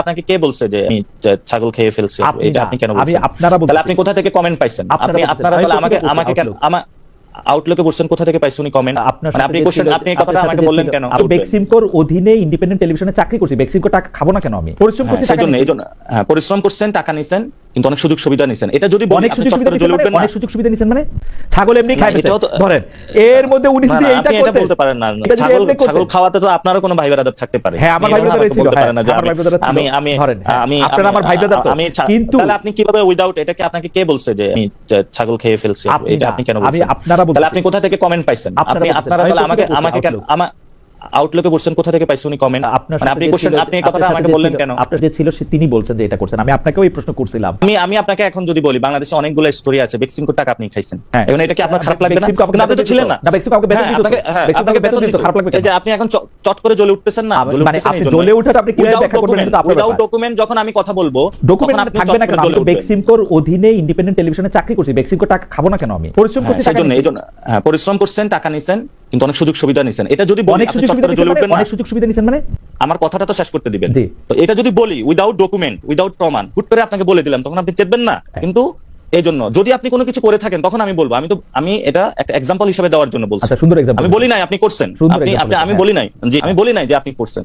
আপনাকে কে বলছে যে আমি ছাগল খেয়ে ফেলছি? এটা আপনি কেন বলছেন? আপনারা তাহলে আপনি কোথা থেকে কমেন্ট পাইছেন? আপনি আপনারা তাহলে আমাকে আমাকে কেন আমার আউটলুকে কোথা থেকে পাইছেন উনি কমেন্ট আপনার মানে আপনি কোশ্চেন আপনি এই কথাটা আমাকে বললেন কেন? আমি বেক্সিমকোর অধীনে ইন্ডিপেন্ডেন্ট টেলিভিশনে চাকরি করছি। বেক্সিমকো টাকা খাব না কেন আমি? পরিশ্রম করছি সেজন্য এইজন্য এই জন্য হ্যাঁ পরিশ্রম করছেন টাকা নিছেন। কিন্তু অনেক সুযোগ সুবিধা নিছেন। এটা যদি অনেক সুযোগ সুবিধা জ্বলে মানে উঠবেন অনেক সুযোগ সুবিধা নিছেন মানে ছাগল এমনি এটাও তো- ধরেন এর মধ্যে উনি যদি এইটা এটা করতেন, বলতে পারেন না ছাগল ছাগল খাওয়াতে তো আপনারও কোনো ভাই ব্রাদার থাকতে পারে। হ্যাঁ, আমার ভাই। ব্রাদার ছিল, আমি- আমি আমি ধরেন, হ্যাঁ, আমি আপনারা আমার ভাই ব্রাদার তো। আমি কিন্তু- তাহলে আপনি কীভাবে উইদাউট এটাকে আপনাকে কে বলছে যে আমি ছাগল খেয়ে ফেলছি? এটা আপনি কেন বলছেন? আমি আপনারা বলছেন। তাহলে আপনি কোথা থেকে কমেন্ট পাইছেন? আপনি আপনারা তাহলে আমাকে আমাকে কেন আউটলুকে কোথা থেকে পাইছেন উনি কমেন্ট আপনার মানে আপনি কোশ্চেন আপনি কথাটা আমাকে বললেন কেন? আপনার যে ছিল সে তিনি বলছেন যে এটা করছেন। আমি আপনাকেও এই প্রশ্ন করছিলাম। আমি আমি আপনাকে এখন যদি বলি বাংলাদেশে অনেকগুলো স্টোরি আছে টাকা আপনি খাইছেন। হ্যাঁ। এখন এটা কি আপনার খারাপ লাগবে না? কিন্তু আপনি তো ছিলেন না। না, বেক্সিমকো বেতন হ্যাঁ, দিত আপনাকে- হ্যাঁ, বেক্সিমকো আপনাকে আমাকে বেতন বেতন দিত, দিত। খারাপ লাগবে এই যে আপনি এখন চট করে জ্বলে উঠতেছেন না মানে আপনি। জ্বলে ওঠাটা আপনি Without ব্যাখ্যা করবেন? document, এটা তো আপনার without ব্যাপার। যখন আমি কথা বলব ডকুমেন্ট আপনি থাকবে না কেন আমি বেক্সিমকোর অধীনে ইন্ডিপেন্ডেন্ট টেলিভিশনে চাকরি করছি। বেক্সিমকো টাকা খাব না কেন আমি? পরিশ্রম করছি টাকা জন্য হ্যাঁ পরিশ্রম করছেন টাকা নিছেন কিন্তু অনেক সুযোগ সুবিধা নিছেন। এটা যদি বলি অনেক আপনি সুযোগ সুবিধা নিছেন জ্বলে মানে উঠবেন অনেক সুযোগ সুবিধা নিছেন মানে? আমার কথাটা তো শেষ করতে দিবেন। তো এটা যদি বলি উইদাউট ডকুমেন্ট উইদাউট প্রমাণ হুট করে আপনাকে বলে দিলাম তখন আপনি চেতবেন না। হ্যাঁ। কিন্তু এই জন্য যদি আপনি কোনো কিছু করে থাকেন তখন আমি বলব আমি তো আমি এটা একটা এক্সাম্পল হিসেবে দেওয়ার জন্য বলছি। আচ্ছা সুন্দর আমি বলি নাই আপনি করছেন। আপনি আপনি আমি হ্যাঁ। বলি নাই জি আমি বলি নাই যে আপনি করছেন।